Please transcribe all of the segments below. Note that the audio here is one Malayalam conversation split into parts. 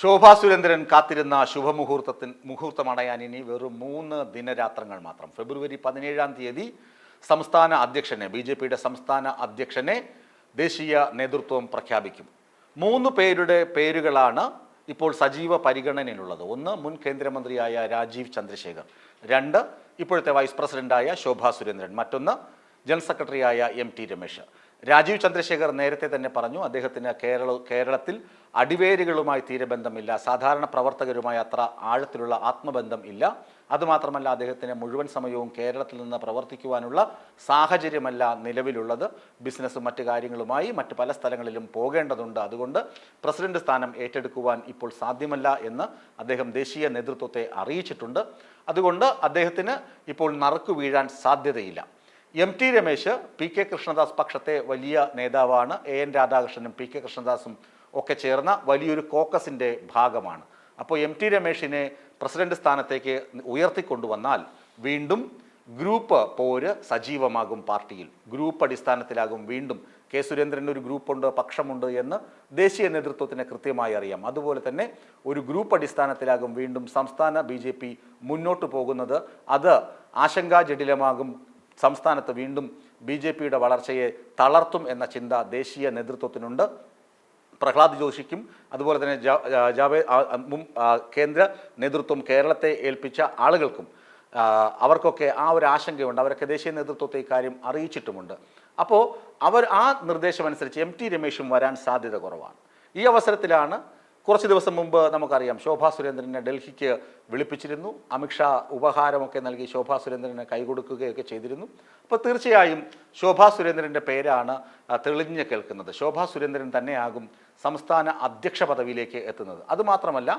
ശോഭാ സുരേന്ദ്രൻ കാത്തിരുന്ന ശുഭമുഹൂർത്തത്തിന് മുഹൂർത്തമടയാൻ ഇനി വെറും മൂന്ന് ദിനരാത്രങ്ങൾ മാത്രം. ഫെബ്രുവരി പതിനേഴാം തീയതി സംസ്ഥാന അധ്യക്ഷനെ ബി ജെ പിയുടെ സംസ്ഥാന അധ്യക്ഷനെ ദേശീയ നേതൃത്വം പ്രഖ്യാപിക്കും. മൂന്ന് പേരുടെ പേരുകളാണ് ഇപ്പോൾ സജീവ പരിഗണനയിലുള്ളത്. ഒന്ന് മുൻ കേന്ദ്രമന്ത്രിയായ രാജീവ് ചന്ദ്രശേഖർ. രണ്ട് ഇപ്പോഴത്തെ വൈസ് പ്രസിഡന്റായ ശോഭാ സുരേന്ദ്രൻ. മറ്റൊന്ന് ജനറൽ സെക്രട്ടറിയായ എം ടി രമേശ്. രാജീവ് ചന്ദ്രശേഖർ നേരത്തെ തന്നെ പറഞ്ഞു അദ്ദേഹത്തിന് കേരള കേരളത്തിൽ അടിവേരുകളുമായി തീരെ ബന്ധമില്ല സാധാരണ പ്രവർത്തകരുമായി അത്ര ആഴത്തിലുള്ള ആത്മബന്ധം ഇല്ല. അതുമാത്രമല്ല അദ്ദേഹത്തിന് മുഴുവൻ സമയവും കേരളത്തിൽ നിന്ന് പ്രവർത്തിക്കുവാനുള്ള സാഹചര്യമല്ല നിലവിലുള്ളത്. ബിസിനസ്സും മറ്റു കാര്യങ്ങളുമായി മറ്റ് പല സ്ഥലങ്ങളിലും പോകേണ്ടതുണ്ട്. അതുകൊണ്ട് പ്രസിഡന്റ് സ്ഥാനം ഏറ്റെടുക്കുവാൻ ഇപ്പോൾ സാധ്യമല്ല എന്ന് അദ്ദേഹം ദേശീയ നേതൃത്വത്തെ അറിയിച്ചിട്ടുണ്ട്. അതുകൊണ്ട് അദ്ദേഹത്തിന് ഇപ്പോൾ നറുക്കു വീഴാൻ സാധ്യതയില്ല. M T Ramesh P K Krishnadas പക്ഷത്തെ വലിയ നേതാവാണ്. എ എൻ രാധാകൃഷ്ണനും പി കെ കൃഷ്ണദാസും ഒക്കെ ചേർന്ന വലിയൊരു കോക്കസിന്റെ ഭാഗമാണ്. അപ്പോൾ എം ടി രമേശിനെ പ്രസിഡന്റ് സ്ഥാനത്തേക്ക് ഉയർത്തിക്കൊണ്ടുവന്നാൽ വീണ്ടും ഗ്രൂപ്പ് പോര് സജീവമാകും പാർട്ടിയിൽ. ഗ്രൂപ്പ് അടിസ്ഥാനത്തിലാകും വീണ്ടും കെ സുരേന്ദ്രൻ ഒരു ഗ്രൂപ്പുണ്ട് പക്ഷമുണ്ട് എന്ന് ദേശീയ നേതൃത്വത്തിന് കൃത്യമായി അറിയാം. അതുപോലെ തന്നെ ഒരു ഗ്രൂപ്പ് അടിസ്ഥാനത്തിലാകും വീണ്ടും സംസ്ഥാന ബി മുന്നോട്ട് പോകുന്നത്. അത് ആശങ്കാജടിലമാകും സംസ്ഥാനത്ത് വീണ്ടും ബി ജെ പിയുടെ വളർച്ചയെ തളർത്തും എന്ന ചിന്ത ദേശീയ നേതൃത്വത്തിനുണ്ട്. പ്രഹ്ലാദ് ജോഷിക്കും അതുപോലെ തന്നെ ജാവേ കേന്ദ്ര നേതൃത്വം കേരളത്തെ ഏൽപ്പിച്ച ആളുകൾക്കും അവർക്കൊക്കെ ആ ഒരു ആശങ്കയുണ്ട്. അവരൊക്കെ ദേശീയ നേതൃത്വത്തെ ഇക്കാര്യം അറിയിച്ചിട്ടുമുണ്ട്. അപ്പോൾ അവർ ആ നിർദ്ദേശമനുസരിച്ച് എം ടി രമേശും വരാൻ സാധ്യത കുറവാണ്. ഈ അവസരത്തിലാണ് കുറച്ച് ദിവസം മുമ്പ് നമുക്കറിയാം ശോഭാ സുരേന്ദ്രനെ ഡൽഹിക്ക് വിളിപ്പിച്ചിരുന്നു. അമിത്ഷാ ഉപഹാരമൊക്കെ നൽകി ശോഭാ സുരേന്ദ്രനെ കൈകൊടുക്കുകയൊക്കെ ചെയ്തിരുന്നു. അപ്പോൾ തീർച്ചയായും ശോഭാ സുരേന്ദ്രന്റെ പേരാണ് തെളിഞ്ഞ് കേൾക്കുന്നത്. ശോഭാ സുരേന്ദ്രൻ തന്നെയാകും സംസ്ഥാന അധ്യക്ഷ പദവിയിലേക്ക് എത്തുന്നത്. അതുമാത്രമല്ല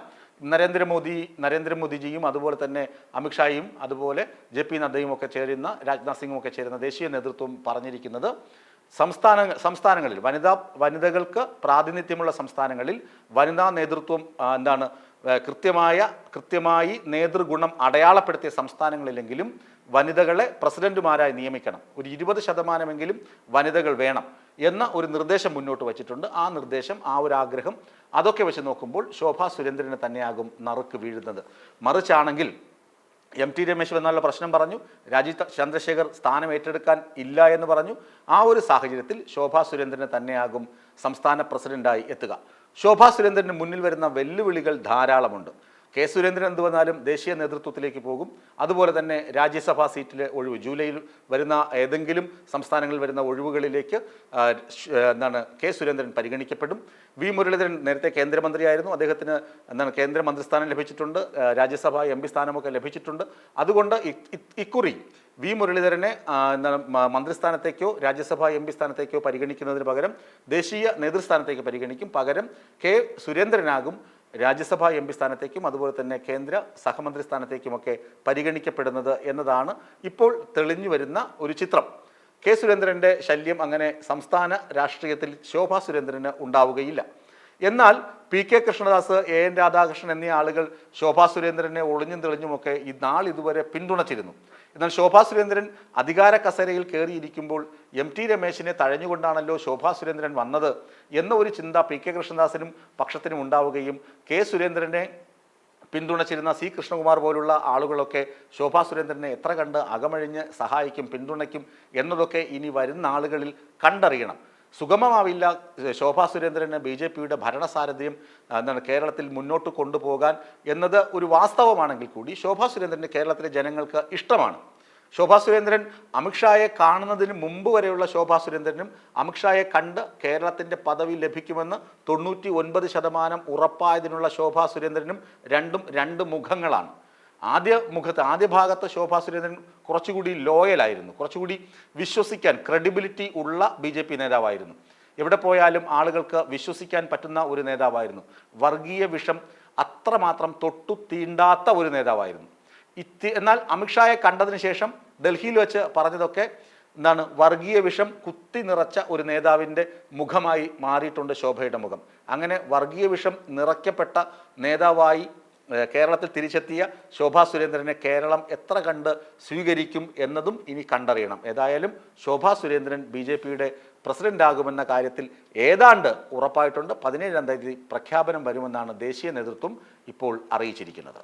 നരേന്ദ്രമോദി നരേന്ദ്രമോദിജിയും അതുപോലെ തന്നെ അമിത്ഷായും അതുപോലെ ജെ പി നദ്ദയും ഒക്കെ ചേരുന്ന രാജ്നാഥ് സിംഗും ഒക്കെ ചേരുന്ന ദേശീയ നേതൃത്വം പറഞ്ഞിരിക്കുന്നത് സംസ്ഥാന സംസ്ഥാനങ്ങളിൽ വനിതാ വനിതകൾക്ക് പ്രാതിനിധ്യമുള്ള സംസ്ഥാനങ്ങളിൽ വനിതാ നേതൃത്വം എന്താണ് കൃത്യമായ കൃത്യമായി നേതൃഗുണം അടയാളപ്പെടുത്തിയ സംസ്ഥാനങ്ങളിലെങ്കിലും വനിതകളെ പ്രസിഡന്റുമാരായി നിയമിക്കണം. ഒരു ഇരുപത് ശതമാനമെങ്കിലും വനിതകൾ വേണം എന്ന ഒരു നിർദ്ദേശം മുന്നോട്ട് വച്ചിട്ടുണ്ട്. ആ നിർദ്ദേശം ആ ഒരു ആഗ്രഹം അതൊക്കെ വെച്ച് നോക്കുമ്പോൾ ശോഭാ സുരേന്ദ്രന് തന്നെയാകും നറുക്ക് വീഴുന്നത്. മറിച്ചാണെങ്കിൽ എം ടി രമേശ് എന്നുള്ള പ്രശ്നം പറഞ്ഞു. രാജീവ് ചന്ദ്രശേഖർ സ്ഥാനം ഏറ്റെടുക്കാൻ ഇല്ല എന്ന് പറഞ്ഞു. ആ ഒരു സാഹചര്യത്തിൽ ശോഭാ സുരേന്ദ്രന് തന്നെയാകും സംസ്ഥാന പ്രസിഡന്റായി എത്തുക. ശോഭാ സുരേന്ദ്രന് മുന്നിൽ വരുന്ന വെല്ലുവിളികൾ ധാരാളമുണ്ട്. കെ സുരേന്ദ്രൻ എന്ത് വന്നാലും ദേശീയ നേതൃത്വത്തിലേക്ക് പോകും. അതുപോലെ തന്നെ രാജ്യസഭാ സീറ്റിലെ ഒഴിവ് ജൂലൈയിൽ വരുന്ന ഏതെങ്കിലും സംസ്ഥാനങ്ങളിൽ വരുന്ന ഒഴിവുകളിലേക്ക് എന്താണ് കെ സുരേന്ദ്രൻ പരിഗണിക്കപ്പെടും. വി മുരളീധരൻ നേരത്തെ കേന്ദ്രമന്ത്രിയായിരുന്നു. അദ്ദേഹത്തിന് എന്താണ് കേന്ദ്രമന്ത്രിസ്ഥാനം ലഭിച്ചിട്ടുണ്ട്. രാജ്യസഭ എം പി സ്ഥാനമൊക്കെ ലഭിച്ചിട്ടുണ്ട്. അതുകൊണ്ട് ഇക്കുറി വി മുരളീധരനെ എന്താണ് മന്ത്രിസ്ഥാനത്തേക്കോ രാജ്യസഭാ എം പി സ്ഥാനത്തേക്കോ പരിഗണിക്കുന്നതിന് പകരം ദേശീയ നേതൃസ്ഥാനത്തേക്ക് പരിഗണിക്കും. പകരം കെ സുരേന്ദ്രനാകും. രാജ്യസഭാ എം പി സ്ഥാനത്തേക്കും അതുപോലെ തന്നെ കേന്ദ്ര സഹമന്ത്രി സ്ഥാനത്തേക്കുമൊക്കെ പരിഗണിക്കപ്പെടുന്നത് എന്നതാണ് ഇപ്പോൾ തെളിഞ്ഞു വരുന്ന ഒരു ചിത്രം. കെ സുരേന്ദ്രന്റെ ശല്യം അങ്ങനെ സംസ്ഥാന രാഷ്ട്രീയത്തിൽ ശോഭാ സുരേന്ദ്രന് ഉണ്ടാവുകയില്ല. എന്നാൽ P K Krishnadas A N Radhakrishnan എന്നീ ആളുകൾ ശോഭാ സുരേന്ദ്രനെ ഒളിഞ്ഞും തെളിഞ്ഞുമൊക്കെ ഈ നാൾ ഇതുവരെ പിന്തുണച്ചിരുന്നു. എന്നാൽ ശോഭാ സുരേന്ദ്രൻ അധികാര കസേരയിൽ കയറിയിരിക്കുമ്പോൾ എം ടി രമേശിനെ തഴഞ്ഞുകൊണ്ടാണല്ലോ ശോഭാ സുരേന്ദ്രൻ വന്നത് എന്ന ഒരു ചിന്ത പി കെ കൃഷ്ണദാസിനും പക്ഷത്തിനും ഉണ്ടാവുകയും കെ സുരേന്ദ്രനെ പിന്തുണച്ചിരുന്ന സി കൃഷ്ണകുമാർ പോലുള്ള ആളുകളൊക്കെ ശോഭാ സുരേന്ദ്രനെ എത്ര കണ്ട് അകമഴിഞ്ഞ് സഹായിക്കും പിന്തുണയ്ക്കും എന്നതൊക്കെ ഇനി വരുന്ന ആളുകളിൽ കണ്ടറിയണം. സുഗമമാവില്ല. ശോഭാ സുരേന്ദ്രന് ബി ജെ പിയുടെ ഭരണസാരഥ്യം എന്താണ് കേരളത്തിൽ മുന്നോട്ട് കൊണ്ടുപോകാൻ എന്നത് ഒരു വാസ്തവമാണെങ്കിൽ കൂടി ശോഭാ സുരേന്ദ്രന് കേരളത്തിലെ ജനങ്ങൾക്ക് ഇഷ്ടമാണ്. ശോഭാ സുരേന്ദ്രൻ അമിത്ഷായെ കാണുന്നതിന് മുമ്പ് വരെയുള്ള ശോഭാ സുരേന്ദ്രനും അമിത്ഷായെ കണ്ട് കേരളത്തിന്റെ പദവി ലഭിക്കുമെന്ന് തൊണ്ണൂറ്റി ഒൻപത് ശതമാനം ഉറപ്പായതിനുള്ള ശോഭാ സുരേന്ദ്രനും രണ്ടും രണ്ട് മുഖങ്ങളാണ്. ആദ്യ മുഖത്ത് ആദ്യ ഭാഗത്ത് ശോഭാ സുരേന്ദ്രൻ കുറച്ചുകൂടി ലോയലായിരുന്നു കുറച്ചുകൂടി വിശ്വസിക്കാൻ ക്രെഡിബിലിറ്റി ഉള്ള ബി ജെ പി നേതാവായിരുന്നു. എവിടെ പോയാലും ആളുകൾക്ക് വിശ്വസിക്കാൻ പറ്റുന്ന ഒരു നേതാവായിരുന്നു. വർഗീയ വിഷം അത്രമാത്രം തൊട്ടു തീണ്ടാത്ത ഒരു നേതാവായിരുന്നു. ഇത്തി എന്നാൽ അമിത്ഷായെ കണ്ടതിന് ശേഷം ഡൽഹിയിൽ വെച്ച് പറഞ്ഞതൊക്കെ എന്താണ് വർഗീയ വിഷം കുത്തി നിറച്ച ഒരു നേതാവിന്റെ മുഖമായി മാറിയിട്ടുണ്ട് ശോഭയുടെ മുഖം. അങ്ങനെ വർഗീയ വിഷം നിറയ്ക്കപ്പെട്ട നേതാവായി കേരളത്തിൽ തിരിച്ചെത്തിയ ശോഭാ സുരേന്ദ്രനെ കേരളം എത്ര കണ്ട് സ്വീകരിക്കും എന്നതും ഇനി കണ്ടറിയണം. ഏതായാലും ശോഭാ സുരേന്ദ്രൻ ബി ജെ പിയുടെ പ്രസിഡന്റാകുമെന്ന കാര്യത്തിൽ ഏതാണ്ട് ഉറപ്പായിട്ടുണ്ട്. പതിനേഴാം തീയതി പ്രഖ്യാപനം വരുമെന്നാണ് ദേശീയ നേതൃത്വം ഇപ്പോൾ അറിയിച്ചിരിക്കുന്നത്.